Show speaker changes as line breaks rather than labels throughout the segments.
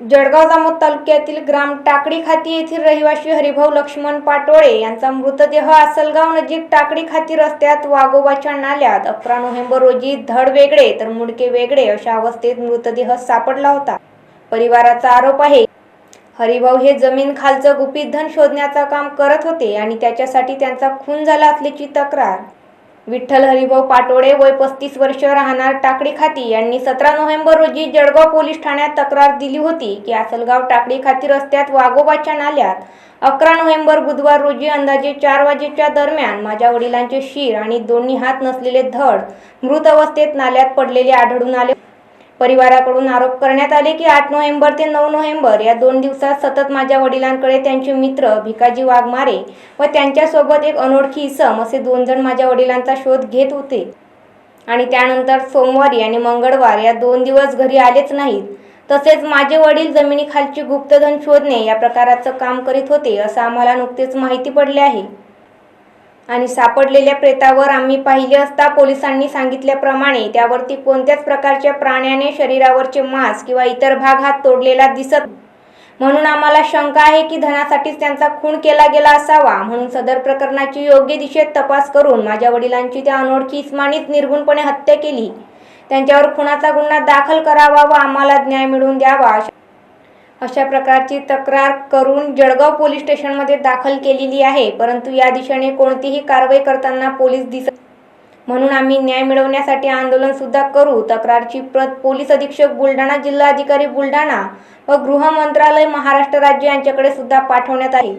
जळगाव जामोद तालुक्यातील ग्राम टाकडी खाती येथील रहिवासी हरिभाऊ लक्ष्मण पाटोळे यांचा मृतदेह आसलगाव नजीक टाकडी खाती रस्त्यात वागोबाच्या नाल्यात. अकरा नोव्हेंबर रोजी धड वेगळे तर मुडके वेगळे अशा अवस्थेत मृतदेह सापडला होता. परिवाराचा आरोप आहे हरिभाऊ हे जमीन खालचं गुपित धन शोधण्याचं काम करत होते आणि त्याच्यासाठी त्यांचा खून झाला असल्याची तक्रार. विठ्ठल हरिभाऊ पाटोळे वय पस्तीस वर्ष राहणार टाकडी खाती यांनी सतरा नोव्हेंबर रोजी जळगाव पोलीस ठाण्यात तक्रार दिली होती की आसलगाव टाकडी खाती रस्त्यात वाघोबाच्या नाल्यात अकरा नोव्हेंबर बुधवार रोजी अंदाजे चार वाजेच्या दरम्यान माझ्या वडिलांचे शिर आणि दोन्ही हात नसलेले धड मृत अवस्थेत नाल्यात पडलेले आढळून आले. परिवाराकडून आरोप करण्यात आले की आठ नोव्हेंबर ते नऊ नोव्हेंबर या दोन दिवसात सतत माझ्या वडिलांकडे त्यांचे मित्र भिकाजी वाघमारे व त्यांच्यासोबत एक अनोळखी इसम असे दोन जण माझ्या वडिलांचा शोध घेत होते. आणि त्यानंतर सोमवारी आणि मंगळवार या दोन दिवस घरी आलेच नाहीत. तसेच माझे वडील जमिनीखालची गुप्तधन शोधणे या प्रकाराचं काम करीत होते असं आम्हाला नुकतेच माहिती पडले आहे. आणि सापडलेल्या प्रेतावर आम्ही पाहिले असता पोलिसांनी सांगितल्याप्रमाणे त्यावरती कोणत्याच प्रकारच्या प्राण्याने शरीरावरचे मांस किंवा इतर भाग हात तोडलेला दिसत म्हणून आम्हाला शंका आहे की धनासाठीच त्यांचा खून केला गेला असावा म्हणून सदर प्रकरणाची योग्य दिशेत तपास करून माझ्या वडिलांची त्या अनोळखी इस्मानीत निर्गुणपणे हत्या केली. त्यांच्यावर खुनाचा गुन्हा दाखल करावा व आम्हाला न्याय मिळवून द्यावा अशा- प्रकारची तक्रार करून जळगाव पोलीस स्टेशनमध्ये दाखल केलेली आहे. परंतु या दिशेने कोणतीही कारवाई करताना पोलीस दिसत म्हणून आम्ही न्याय मिळवण्यासाठी आंदोलन सुद्धा करू. तक्रारची प्रत पोलीस अधीक्षक बुलढाणा जिल्हाधिकारी बुलढाणा व गृह मंत्रालय महाराष्ट्र राज्य यांच्याकडे सुद्धा पाठवण्यात आहे.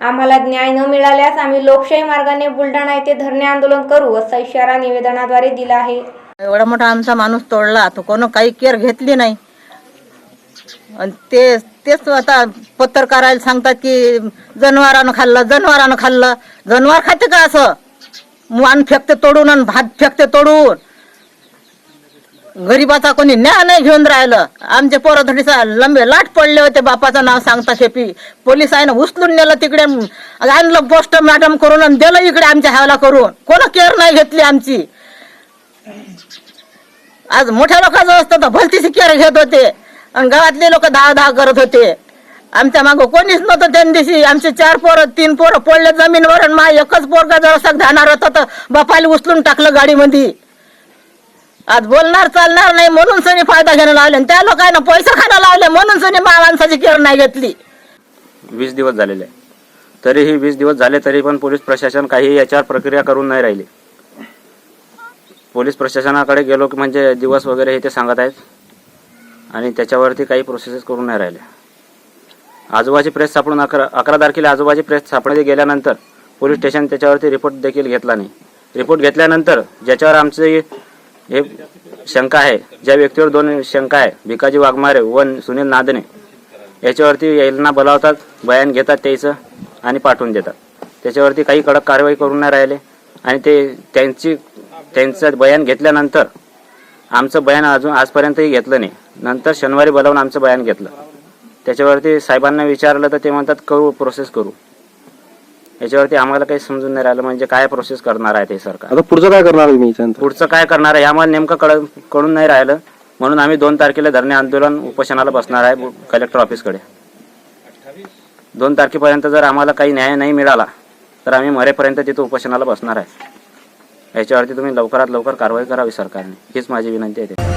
आम्हाला न्याय न मिळाल्यास आम्ही लोकशाही मार्गाने बुलढाणा येथे धरणे आंदोलन करू असा इशारा निवेदनाद्वारे दिला आहे.
एवढा मोठा आमचा माणूस तोडला तो कोण काही केअर घेतली नाही. आणि ते तेच आता पत्रकाराला सांगतात की जनावरानं खाल्लं जनावरानं खाल्लं. जनावर खाते का असं? वाण फेकते तोडून आणि भात फेकते तोडून. गरीबाचा कोणी न्याय नाही घेऊन राहिलं. आमचे पोरधडीचा लंबे लाट पडले होते बापाचं नाव सांगता शेपी. पोलीस आहे ना उचलून नेलं तिकडे आणलं पोस्ट मॅडम करून आणि दिलं इकडे आमच्या ह्याला करून. कोण केअर नाही घेतली आमची. आज मोठ्या लोकांचं असतं तर भलतीची केअर घेत होते. आणि गावातले लोक दहा दहा करत होते. आमच्या मागं कोणीच नव्हतं त्या दिवशी. आमचे चार पोरं तीन पोरं पडले जमीनवर आणि मा एकच पोरगा जरासा धाणार होता तर बापाला उचलून टाकलं गाडीमध्ये. आज बोलणार चालणार नाही म्हणून सनी फायदा घेणं लावले आणि त्या लोकांना पैसे खाणं लावले म्हणून सनी माणसाची केअर नाही घेतली.
वीस दिवस झालेले. तरीही वीस दिवस झाले तरी पण पोलीस प्रशासन काही याच्यावर प्रक्रिया करून नाही राहिली. पोलीस प्रशासनाकडे गेलो की म्हणजे दिवस वगैरे हे ते सांगत आहेत. आणि त्याच्यावरती काही प्रोसेसेस करून नाही राहिले. आजोबाची प्रेस सापडून अकरा अकरा तारखेला आजोबाची प्रेस सापडली गेल्यानंतर पोलीस स्टेशन त्याच्यावरती रिपोर्ट देखील घेतला नाही. रिपोर्ट घेतल्यानंतर ज्याच्यावर आमचे हे शंका आहे ज्या व्यक्तीवर दोन शंका आहे भिकाजी वाघमारे व सुनील नादने याच्यावरती यांना बोलावतात बयान घेतात त्याचं आणि पाठवून देतात. त्याच्यावरती काही कडक कारवाई करून नाही राहिले आणि ते त्यांची त्यांचं बयान घेतल्यानंतर आमचं बयान अजून आजपर्यंतही घेतलं नाही. नंतर शनिवारी बोलावून आमचं बयान घेतलं. त्याच्यावरती साहेबांना विचारलं तर ते म्हणतात करू प्रोसेस करू. याच्यावरती आम्हाला काही समजून नाही राहिलं म्हणजे काय प्रोसेस करणार आहे ते सरकार.
आता पुढचं काय करणार तुम्ही याच्यानंतर
पुढचं काय करणार आहे हे आम्हाला नेमकं कळ कळून नाही राहिलं. म्हणून आम्ही दोन तारखेला धरणे आंदोलन उपोषणाला बसणार आहे कलेक्टर ऑफिसकडे दोन तारखेपर्यंत जर आम्हाला काही न्याय नाही मिळाला तर आम्ही मरेपर्यंत तिथं उपोषणाला बसणार आहे. याच्यावरती तुम्ही लवकरात लवकर कारवाई करावी सरकारने हीच माझी विनंती आहे.